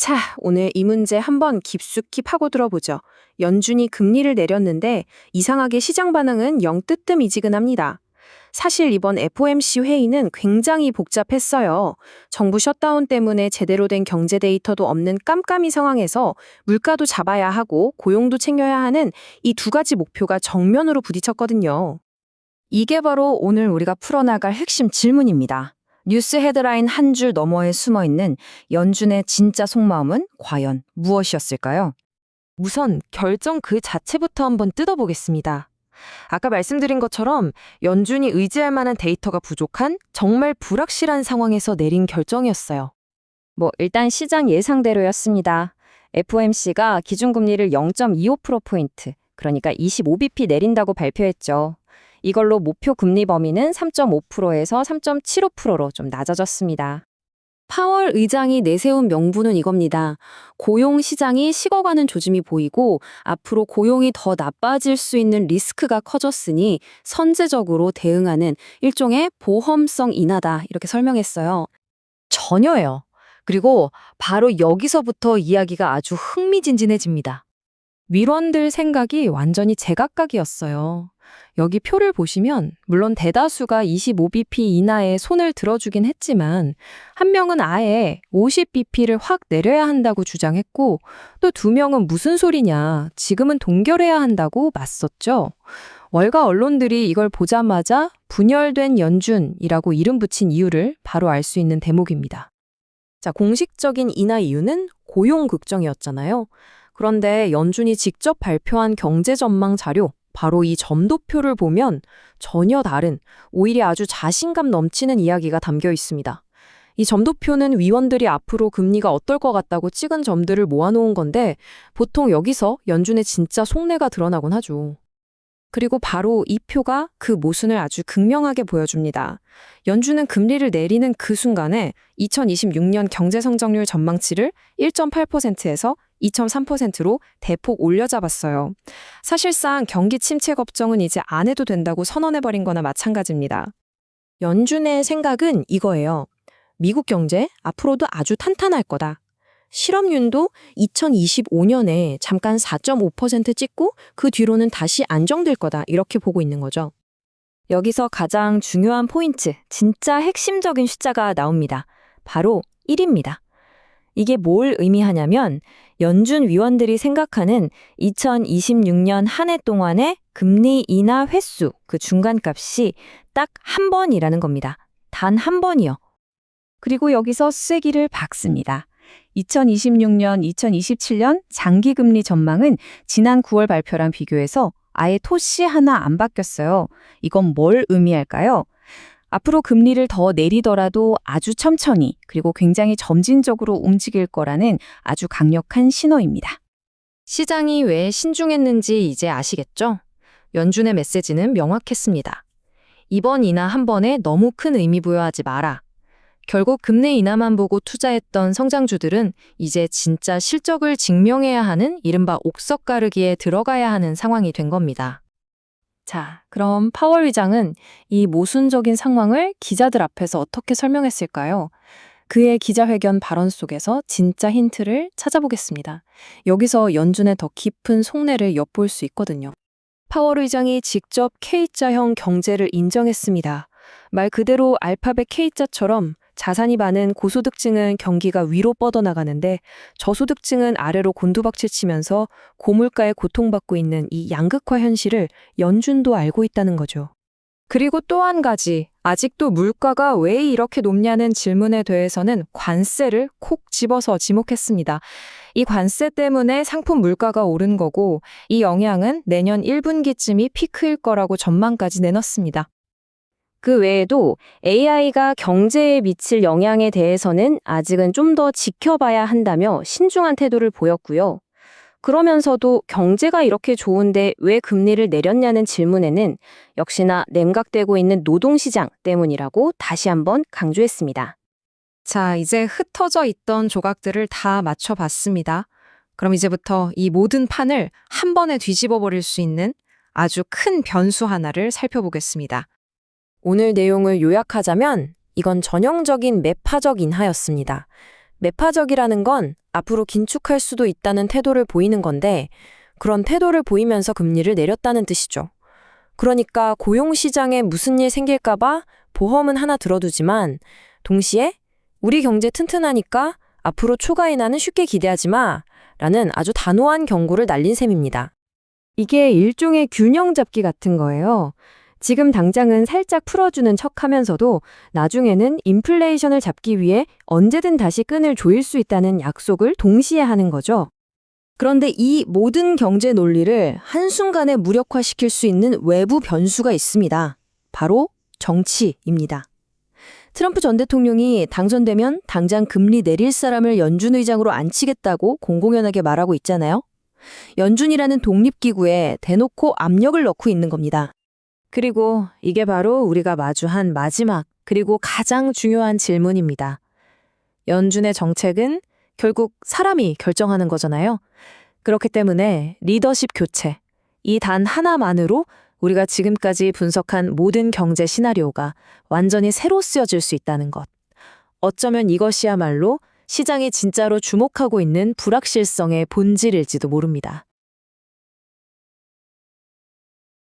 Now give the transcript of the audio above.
자, 오늘 이 문제 한번 깊숙이 파고들어보죠. 연준이 금리를 내렸는데 이상하게 시장 반응은 영 뜨뜸이지근합니다. 사실 이번 FOMC 회의는 굉장히 복잡했어요. 정부 셧다운 때문에 제대로 된 경제 데이터도 없는 깜깜이 상황에서 물가도 잡아야 하고 고용도 챙겨야 하는 이 두 가지 목표가 정면으로 부딪혔거든요. 이게 바로 오늘 우리가 풀어나갈 핵심 질문입니다. 뉴스 헤드라인 한 줄 너머에 숨어 있는 연준의 진짜 속마음은 과연 무엇이었을까요? 우선 결정 그 자체부터 한번 뜯어보겠습니다. 아까 말씀드린 것처럼 연준이 의지할 만한 데이터가 부족한 정말 불확실한 상황에서 내린 결정이었어요. 뭐 일단 시장 예상대로였습니다. FOMC가 기준금리를 0.25%포인트, 그러니까 25bp 내린다고 발표했죠. 이걸로 목표 금리 범위는 3.5%에서 3.75%로 좀 낮아졌습니다. 파월 의장이 내세운 명분은 이겁니다. 고용 시장이 식어가는 조짐이 보이고 앞으로 고용이 더 나빠질 수 있는 리스크가 커졌으니 선제적으로 대응하는 일종의 보험성 인하다 이렇게 설명했어요. 전혀요. 그리고 바로 여기서부터 이야기가 아주 흥미진진해집니다. 위원들 생각이 완전히 제각각이었어요. 여기 표를 보시면 물론 대다수가 25bp 이하에 손을 들어주긴 했지만 한 명은 아예 50bp를 확 내려야 한다고 주장했고 또 두 명은 무슨 소리냐 지금은 동결해야 한다고 맞섰죠. 월가 언론들이 이걸 보자마자 분열된 연준이라고 이름 붙인 이유를 바로 알 수 있는 대목입니다. 자, 공식적인 인하 이유는 고용 걱정이었잖아요. 그런데 연준이 직접 발표한 경제 전망 자료, 바로 이 점도표를 보면 전혀 다른, 오히려 아주 자신감 넘치는 이야기가 담겨 있습니다. 이 점도표는 위원들이 앞으로 금리가 어떨 것 같다고 찍은 점들을 모아놓은 건데 보통 여기서 연준의 진짜 속내가 드러나곤 하죠. 그리고 바로 이 표가 그 모순을 아주 극명하게 보여줍니다. 연준은 금리를 내리는 그 순간에 2026년 경제성장률 전망치를 1.8%에서 2.3%로 대폭 올려잡았어요. 사실상 경기 침체 걱정은 이제 안 해도 된다고 선언해버린 거나 마찬가지입니다. 연준의 생각은 이거예요. 미국 경제 앞으로도 아주 탄탄할 거다. 실업률도 2025년에 잠깐 4.5% 찍고 그 뒤로는 다시 안정될 거다. 이렇게 보고 있는 거죠. 여기서 가장 중요한 포인트, 진짜 핵심적인 숫자가 나옵니다. 바로 1입니다. 이게 뭘 의미하냐면 연준 위원들이 생각하는 2026년 한 해 동안의 금리 인하 횟수, 그 중간값이 딱 한 번이라는 겁니다. 단 한 번이요. 그리고 여기서 쐐기를 박습니다. 2026년, 2027년 장기금리 전망은 지난 9월 발표랑 비교해서 아예 토시 하나 안 바뀌었어요. 이건 뭘 의미할까요? 앞으로 금리를 더 내리더라도 아주 천천히 그리고 굉장히 점진적으로 움직일 거라는 아주 강력한 신호입니다. 시장이 왜 신중했는지 이제 아시겠죠? 연준의 메시지는 명확했습니다. 이번 인하 한 번에 너무 큰 의미 부여하지 마라. 결국 금리 인하만 보고 투자했던 성장주들은 이제 진짜 실적을 증명해야 하는 이른바 옥석 가르기에 들어가야 하는 상황이 된 겁니다. 자, 그럼 파월 의장은 이 모순적인 상황을 기자들 앞에서 어떻게 설명했을까요? 그의 기자회견 발언 속에서 진짜 힌트를 찾아보겠습니다. 여기서 연준의 더 깊은 속내를 엿볼 수 있거든요. 파월 의장이 직접 K자형 경제를 인정했습니다. 말 그대로 알파벳 K자처럼 자산이 많은 고소득층은 경기가 위로 뻗어나가는데 저소득층은 아래로 곤두박질 치면서 고물가에 고통받고 있는 이 양극화 현실을 연준도 알고 있다는 거죠. 그리고 또 한 가지, 아직도 물가가 왜 이렇게 높냐는 질문에 대해서는 관세를 콕 집어서 지목했습니다. 이 관세 때문에 상품 물가가 오른 거고, 이 영향은 내년 1분기쯤이 피크일 거라고 전망까지 내놨습니다. 그 외에도 AI가 경제에 미칠 영향에 대해서는 아직은 좀 더 지켜봐야 한다며 신중한 태도를 보였고요. 그러면서도 경제가 이렇게 좋은데 왜 금리를 내렸냐는 질문에는 역시나 냉각되고 있는 노동시장 때문이라고 다시 한번 강조했습니다. 자, 이제 흩어져 있던 조각들을 다 맞춰봤습니다. 그럼 이제부터 이 모든 판을 한 번에 뒤집어 버릴 수 있는 아주 큰 변수 하나를 살펴보겠습니다. 오늘 내용을 요약하자면 이건 전형적인 매파적 인하였습니다. 매파적이라는 건 앞으로 긴축할 수도 있다는 태도를 보이는 건데 그런 태도를 보이면서 금리를 내렸다는 뜻이죠. 그러니까 고용시장에 무슨 일 생길까봐 보험은 하나 들어두지만 동시에 우리 경제 튼튼하니까 앞으로 초과 인하는 쉽게 기대하지 마 라는 아주 단호한 경고를 날린 셈입니다. 이게 일종의 균형 잡기 같은 거예요. 지금 당장은 살짝 풀어주는 척 하면서도 나중에는 인플레이션을 잡기 위해 언제든 다시 끈을 조일 수 있다는 약속을 동시에 하는 거죠. 그런데 이 모든 경제 논리를 한순간에 무력화시킬 수 있는 외부 변수가 있습니다. 바로 정치입니다. 트럼프 전 대통령이 당선되면 당장 금리 내릴 사람을 연준 의장으로 앉히겠다고 공공연하게 말하고 있잖아요. 연준이라는 독립기구에 대놓고 압력을 넣고 있는 겁니다. 그리고 이게 바로 우리가 마주한 마지막 그리고 가장 중요한 질문입니다. 연준의 정책은 결국 사람이 결정하는 거잖아요. 그렇기 때문에 리더십 교체, 이 단 하나만으로 우리가 지금까지 분석한 모든 경제 시나리오가 완전히 새로 쓰여질 수 있다는 것. 어쩌면 이것이야말로 시장이 진짜로 주목하고 있는 불확실성의 본질일지도 모릅니다.